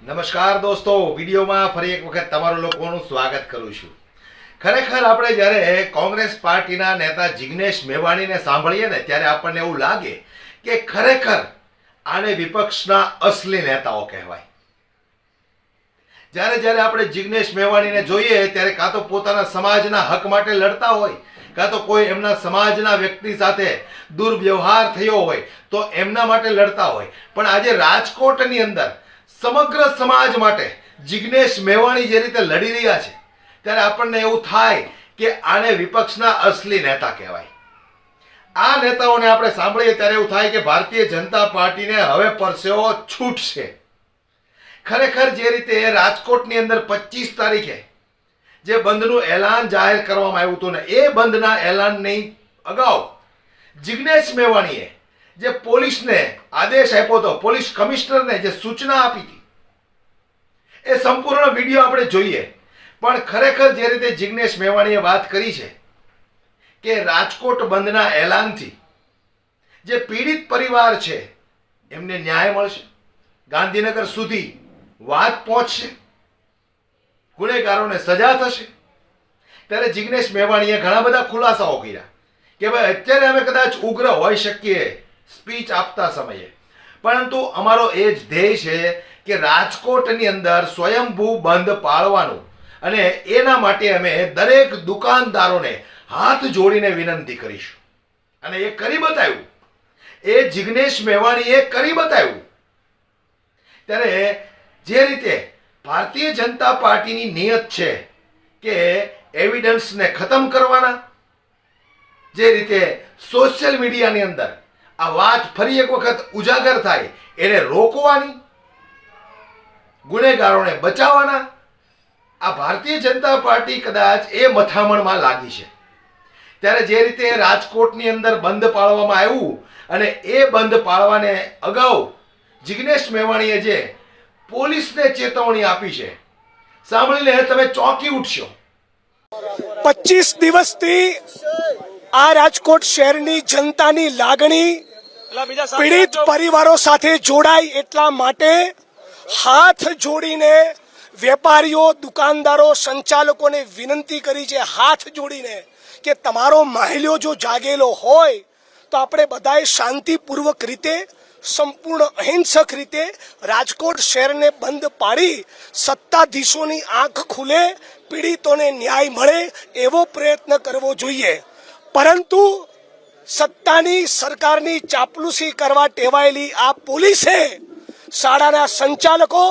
નમસ્કાર દોસ્તો, વિડીયોમાં ફરી એક વખત તમારું લોકોનું સ્વાગત કરું છું. ખરેખર આપણે જ્યારે કોંગ્રેસ પાર્ટીના નેતા જિગ્નેશ મેવાણીને સાંભળીએ ને, ત્યારે આપણને એવું લાગે કે ખરેખર આને વિપક્ષના અસલી નેતાઓ કહેવાય. જ્યારે જ્યારે આપણે જિગ્નેશ મેવાણીને જોઈએ, ત્યારે કાં તો પોતાના સમાજના હક માટે લડતા હોય, કાં તો કોઈ એમના સમાજના વ્યક્તિ સાથે દુર્વ્યવહાર થયો હોય, તો એમના માટે લડતા હોય. પણ આજે રાજકોટની અંદર સમગ્ર સમાજ માટે જિગ્નેશ મેવાણી જે રીતે લડી રહ્યા છે, ત્યારે આપણને એવું થાય કે આને વિપક્ષના અસલી નેતા કહેવાય. આ નેતાઓને આપણે સાંભળીએ ત્યારે એવું થાય કે ભારતીય જનતા પાર્ટીને હવે પરસેવો છૂટશે. ખરેખર જે રીતે રાજકોટની અંદર પચીસ તારીખે જે બંધનું એલાન જાહેર કરવામાં આવ્યું હતું ને, એ બંધના એલાનની અગાઉ જિગ્નેશ મેવાણીએ જે પોલીસને આદેશ આપ્યો હતો, પોલીસ કમિશનરને જે સૂચના આપી હતી, એ સંપૂર્ણ વીડિયો આપણે જોઈએ. પણ ખરેખર જે રીતે જિગ્નેશ મેવાણીએ વાત કરી છે કે રાજકોટ બંધના એલાનથી જે પીડિત પરિવાર છે, એમને ન્યાય મળશે. ગાંધીનગર સુધી વાત પહોંચશે. ગુનેગારોને સજા થશે. ત્યારે જિગ્નેશ મેવાણીએ ઘણા બધા ખુલાસાઓ કર્યા કે ભાઈ, અત્યારે અમે કદાચ ઉગ્ર હોઈ શકીએ. સ્પીચ આપતા સમયે. પરંતુ અમારો એ જ ધ્યેય છે કે રાજકોટની અંદર સ્વયંભૂ બંધ પાળવાનું અને એના માટે અમે દરેક દુકાનદારોને હાથ જોડીને વિનંતી કરીશું. અને એ કરી બતાવ્યું. એ જિગ્નેશ મેવાણીએ કરી બતાવ્યું. ત્યારે જે રીતે ભારતીય જનતા પાર્ટીની નિયત છે કે એવિડન્સને ખતમ કરવાના, જે રીતે સોશિયલ મીડિયાની અંદર આ વાત ફરી એક વખત ઉજાગર થાય. એને રોકવાની, ગુનેગારોને બચાવવાના, આ ભારતીય જનતા પાર્ટી કદાચ એ મથામણમાં લાગી છે. ત્યારે જે રીતે રાજકોટની અંદર બંધ પાળવામાં આવ્યું અને એ બંધ પાળવાને અગાઉ જિગ્નેશ મેવાણીએ જે પોલીસને ચેતવણી આપી છે સાંભળીને તમે ચોંકી ઉઠશો. પચીસ દિવસથી આ રાજકોટ શહેરની જનતાની લાગણી પીડિત પરિવારો સાથે જોડાય એટલા માટે હાથ જોડીને વેપારીઓ દુકાનદારો સંચાલકોને વિનંતી કરી છે હાથ જોડીને કે તમારો માહિલ્યો જો જાગેલો હોય તો આપણે બધાએ શાંતિપૂર્વક રીતે સંપૂર્ણ અહિંસક રીતે રાજકોટ શહેરને બંધ પાડી સત્તાધીશોની આંખ ખુલે પીડિતોને ન્યાય મળે એવો પ્રયત્ન કરવો જોઈએ. પરંતુ સત્તાની સરકારની ચાપલુસી કરવા ટેવાયેલી આ પોલીસે શાળાના સંચાલકો,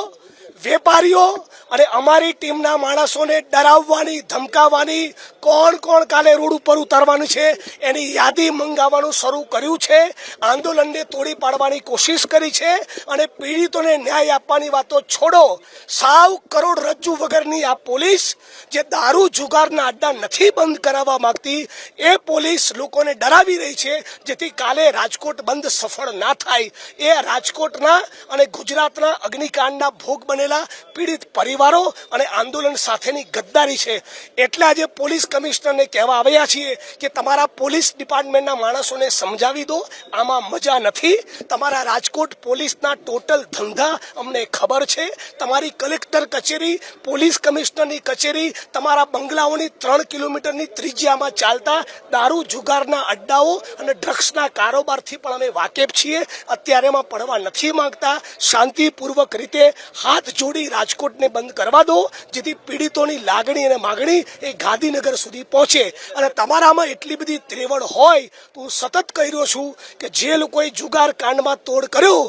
વેપારીઓ અને અમારી ટીમના માણસોને ડરાવવાની, ધમકાવવાની કોણ કોણ કાલે રોડ ઉપર ઉતારવાનું છે? એની યાદી મંગાવવાનું શરૂ કર્યું છે. આંદોલનને તોડી પાડવાની કોશિશ કરી છે અને પીડિતોને ન્યાય આપવાની વાતો છોડો. સાવ કરોડ રજ્જુ વગરની આ પોલીસ, જે દારૂ જુગારના અડ્ડા નથી બંધ કરાવવા માંગતી, એ પોલીસ લોકોને ડરાવી રહી છે, જેથી કાલે રાજકોટ બંધ સફળ ના થાય. એ રાજકોટના અને ગુજરાતના અગ્નિકાંડના ભોગ બનેલા પીડિત પરિવારો અને આંદોલન સાથેની ગદ્દારી છે. એટલે આજે પોલીસ કમિશનરને કહેવા આવ્યા છીએ કે તમારા પોલીસ ડિપાર્ટમેન્ટના માણસોને સમજાવી દો, આમાં મજા નથી. તમારા રાજકોટ પોલીસના ટોટલ ધંધા અમને ખબર છે. તમારી કલેક્ટર કચેરી, પોલીસ કમિશનરની કચેરી, તમારા બંગલાઓની ત્રણ કિલોમીટરની ત્રિજ્યામાં ચાલતા દારૂ જુગારના અડ્ડાઓ અને ડ્રગ્સના કારોબારથી પણ અમે વાકેફ છીએ. અત્યારે એમાં પડવા નથી માંગતા. શાંતિપૂર્વક રીતે હાથ જોડી રાજકોટને બંધ કરવા દો, જેથી પીડિતોની લાગણી અને માગણી એ ગાંધીનગર સુધી પહોંચે અને તમારામાં એટલી બધી ત્રેવડ હોય તો હું સતત કહી રહ્યો છું કે જે લોકોએ જુગાર કાંડમાં તોડ કર્યો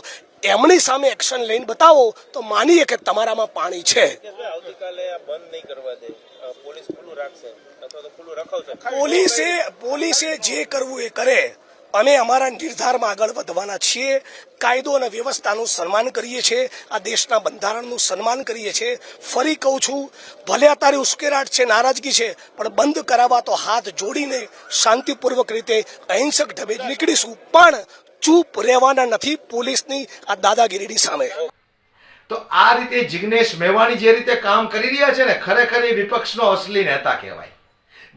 એમની સામે એક્શન લઈને બતાવો તો માનીએ કે તમારામાં પાણી છે. પોલીસે પોલીસે જે કરવું એ કરે. અમે અમારા નિર્ધારમાં આગળ વધવાના છીએ. કાયદો અને વ્યવસ્થાનું સન્માન કરીએ છીએ. આ દેશના બંધારણનું સન્માન કરીએ છીએ. ફરી કહું છું, ભલે અત્યારે ઉશ્કેરાટ છે, નારાજગી છે, પણ બંધ કરાવવા તો હાથ જોડીને શાંતિપૂર્વક રીતે અહિંસક ઢબે નીકળીશું. પણ ચૂપ રહેવાના નથી પોલીસની આ દાદાગીરીની સામે. તો આ રીતે જિગ્નેશ મેવાણી જે રીતે કામ કરી રહ્યા છે ને, ખરેખર એ વિપક્ષનો અસલી નેતા કહેવાય.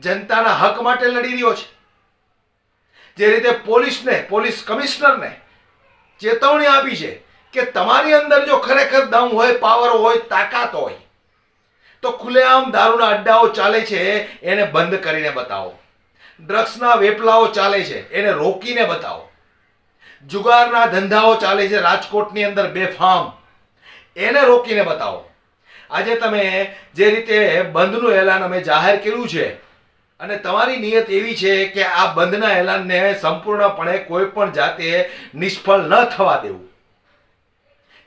જનતાના હક માટે લડી રહ્યો છે. જે રીતે પોલીસને, પોલીસ કમિશનરને ચેતવણી આપી છે કે તમારી અંદર જો ખરેખર દમ હોય પાવર હોય, તાકાત હોય, તો ખુલ્લેઆમ દારૂના અડ્ડાઓ ચાલે છે, એને બંધ કરીને બતાવો. ડ્રગ્સના વેપલાઓ ચાલે છે, એને રોકીને બતાવો. જુગારના ધંધાઓ ચાલે છે, રાજકોટની અંદર બેફામ, એને રોકીને બતાવો. આજે તમે જે રીતે બંધનું એલાન અમે જાહેર કર્યું છે અને તમારી નિયત એવી છે કે આ બંધના એલાનને સંપૂર્ણપણે કોઈ પણ જાતે નિષ્ફળ ન થવા દેવું.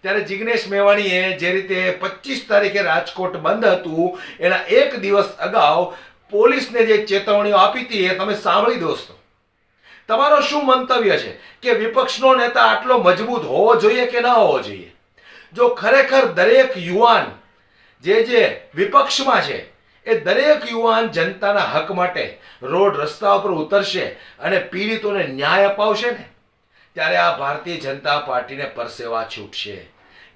ત્યારે જિગ્નેશ મેવાણીએ જે રીતે પચીસ તારીખે રાજકોટ બંધ હતું, એના એક દિવસ અગાઉ પોલીસને જે ચેતવણીઓ આપી હતી એ તમે સાંભળી દોસ્તો. તમારો શું મંતવ્ય છે? કે વિપક્ષનો નેતા આટલો મજબૂત હોવો જોઈએ કે ન હોવો જોઈએ? જો ખરેખર દરેક યુવાન જે જે વિપક્ષમાં છે એ દરેક યુવાન જનતાના હક માટે રોડ રસ્તા ઉપર ઉતરશે અને પીડિતોને ન્યાય અપાવશે ને? ત્યારે આ ભારતીય જનતા પાર્ટીને પરસેવા છૂટશે.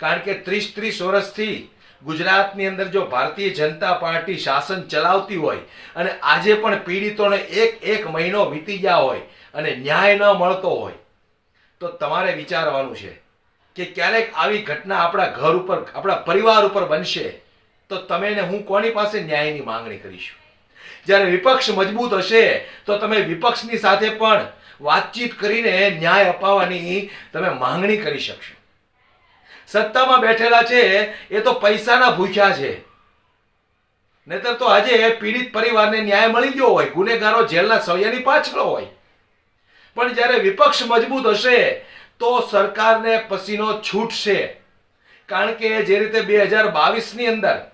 કારણ કે ત્રીસ ત્રીસ વર્ષથી ગુજરાતની અંદર જો ભારતીય જનતા પાર્ટી શાસન ચલાવતી હોય અને આજે પણ પીડિતોને એક એક મહિનો વીતી ગયા હોય અને ન્યાય ન મળતો હોય, તો તમારે વિચારવાનું છે કે ક્યારેક આવી ઘટના આપણા ઘર ઉપર, આપણા પરિવાર ઉપર બનશે. તો તમે ને હું કોની પાસે ન્યાયની માંગણી કરીશું? જ્યારે વિપક્ષ મજબૂત હશે, તો તમે વિપક્ષની સાથે પણ વાતચીત કરીને ન્યાય અપાવવાની તમે માંગણી કરી શકશો. સત્તામાં બેઠેલા છે, એ તો પૈસાના ભૂખ્યા છે. નહીતર તો આજે પીડિત પરિવારને ન્યાય મળી ગયો હોય, ગુનેગારો જેલના સળિયાની પાછળ હોય. પણ જ્યારે વિપક્ષ મજબૂત હશે, તો સરકારને પસીનો છૂટશે. કારણ કે જે રીતે બે હજાર બાવીસની અંદર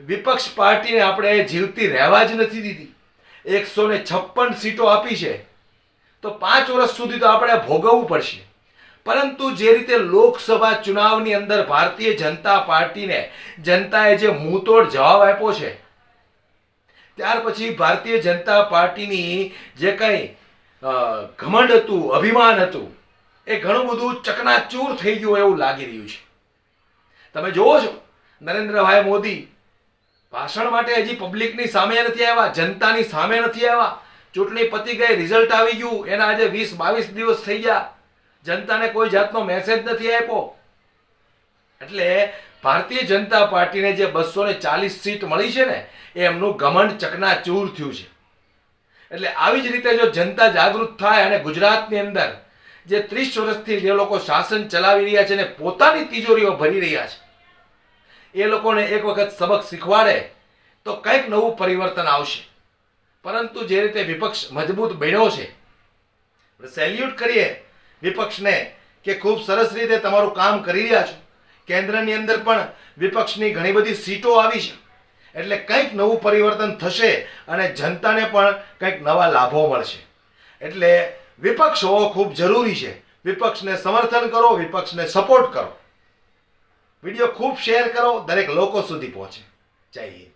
વિપક્ષ પાર્ટીને આપણે જીવતી રહેવા જ નથી દીધી. એકસો ને છપ્પન સીટો આપી છે. તો પાંચ વર્ષ સુધી તો આપણે ભોગવવું પડશે. પરંતુ જે રીતે લોકસભા ચુનાવની અંદર ભારતીય જનતા પાર્ટીને જનતાએ જે મુંતોડ જવાબ આપ્યો છે, ત્યાર પછી ભારતીય જનતા પાર્ટીની જે કંઈ ઘમંડ હતું, અભિમાન હતું, એ ઘણું બધું ચકનાચૂર થઈ ગયું એવું લાગી રહ્યું છે. તમે જુઓ છો, નરેન્દ્રભાઈ મોદી ભાષણ માટે હજી પબ્લિકની સામે નથી આવ્યા, જનતાની સામે નથી આવ્યા. ચૂંટણી પતી ગઈ રિઝલ્ટ આવી ગયું. એના આજે વીસ, બાવીસ દિવસ થઈ ગયા. જનતાને કોઈ જાતનો મેસેજ નથી આપ્યો. એટલે ભારતીય જનતા પાર્ટીને જે બસો ને ચાલીસ સીટ મળી છે ને એ એમનું ઘમંડ ચકનાચૂર થયું છે. એટલે આવી જ રીતે જો જનતા જાગૃત થાય અને ગુજરાતની અંદર જે ત્રીસ વર્ષથી જે લોકો શાસન ચલાવી રહ્યા છે ને, પોતાની તિજોરીઓ ભરી રહ્યા છે એ લોકોને એક વખત સબક શીખવાડે, તો કંઈક નવું પરિવર્તન આવશે. પરંતુ જે રીતે વિપક્ષ મજબૂત બન્યો છે સેલ્યુટ કરીએ વિપક્ષને કે ખૂબ સરસ રીતે તમારું કામ કરી રહ્યા છો. કેન્દ્રની અંદર પણ વિપક્ષની ઘણી બધી સીટો આવી છે. એટલે કંઈક નવું પરિવર્તન થશે અને જનતાને પણ કંઈક નવા લાભો મળશે. એટલે વિપક્ષ હોવો ખૂબ જરૂરી છે. વિપક્ષને સમર્થન કરો, વિપક્ષને સપોર્ટ કરો. વીડિયો ખૂબ શેર કરો દરેક લોકો સુધી પહોંચે. જય હિન્દ.